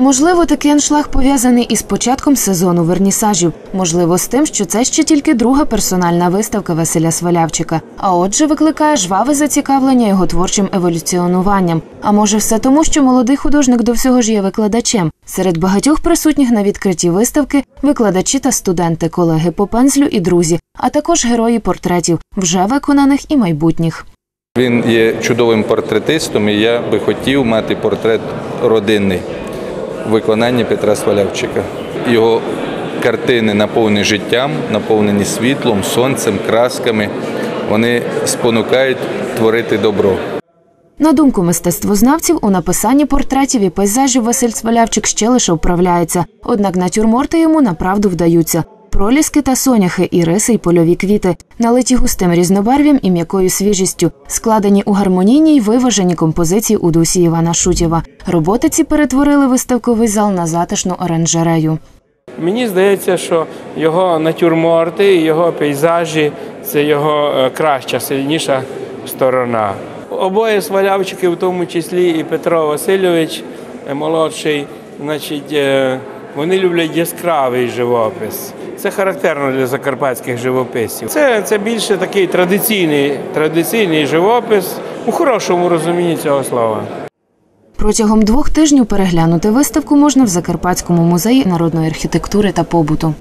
Можливо, такий аншлаг пов'язаний із початком сезону вернісажів. Можливо, з тим, що це ще тільки друга персональна виставка Василя Свалявчика. А отже, викликає жваве зацікавлення його творчим еволюціонуванням. А може, все тому, що молодий художник до всього ж є викладачем. Серед багатьох присутніх на відкритті виставки викладачі та студенти, колеги по пензлю і друзі, а також герої портретів, вже виконаних і майбутніх. Він є чудовим портретистом, і я би хотів мати портрет родинний виконанні Петра Свалявчика. Його картини наповнені життям, наповнені світлом, сонцем, красками. Вони спонукають творити добро. На думку мистецтвознавців, у написанні портретів і пейзажів Василь Свалявчик ще лише вправляється, однак натюрморти йому направду вдаються. Проліски та соняхи, і риси, й польові квіти, налиті густим різнобарв'ям і м'якою свіжістю, складені у гармонійній й виваженій композиції у дусі Івана Шутєва. Роботи ці перетворили виставковий зал на затишну оранжерею. Мені здається, що його натюрморти, його пейзажі це його е, краща, сильніша сторона. Обоє свалявчики, в тому числі і Петро Васильович, е, молодший, значить, е, вони люблять яскравий живопис. Це характерно для закарпатських живописців. Це, це більше такий традиційний, традиційний живопис у хорошому розумінні цього слова. Протягом двох тижнів переглянути виставку можна в Закарпатському музеї народної архітектури та побуту.